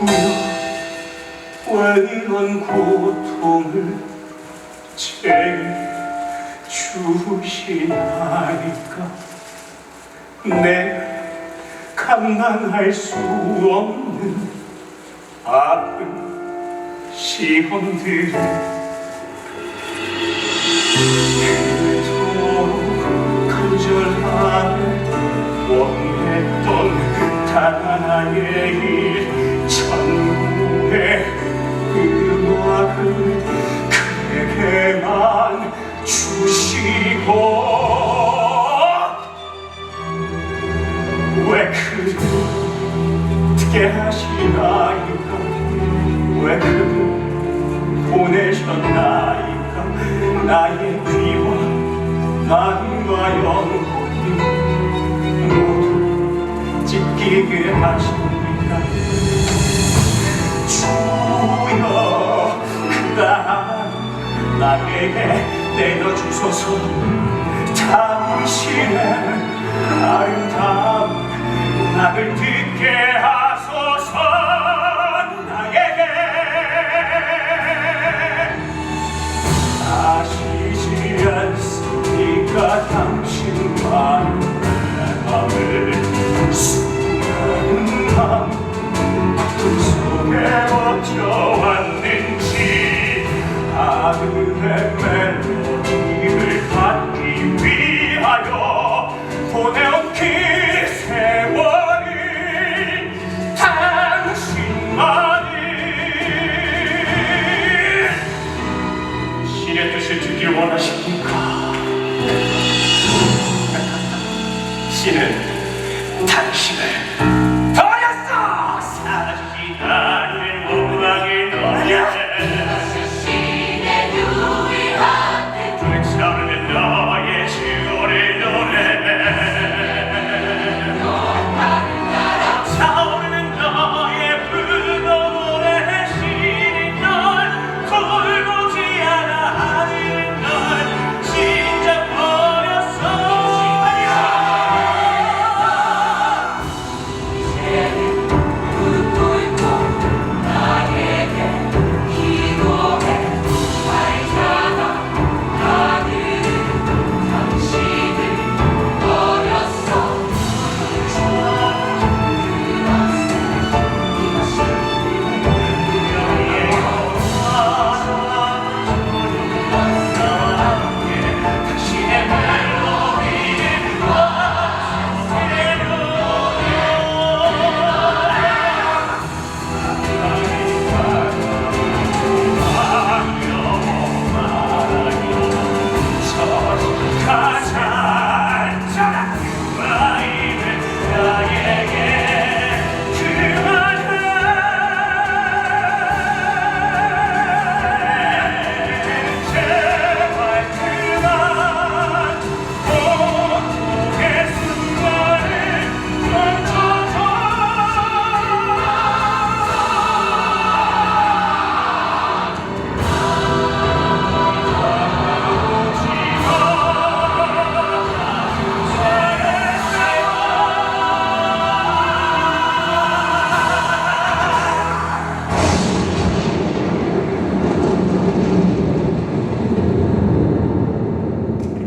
왜 이런 고통을 제게 주시나이까? 내 감당할 수 없는 아픈 시험들을 주시고 왜 그렇게 하시나이까? 왜 그를 보내셨나이까? 나의 귀와 마음과 영혼이 모두 찢기게 하십니까? 주여 그가 나에게 내려주소서. 당신의 아름다움 나를 듣게 하소서 나에게. 아시지 않습니까? 당신만 내 맘을 수많은 밤 속에 버텨왔는지 아들 헤매 당신을 버렸어 사랑이다.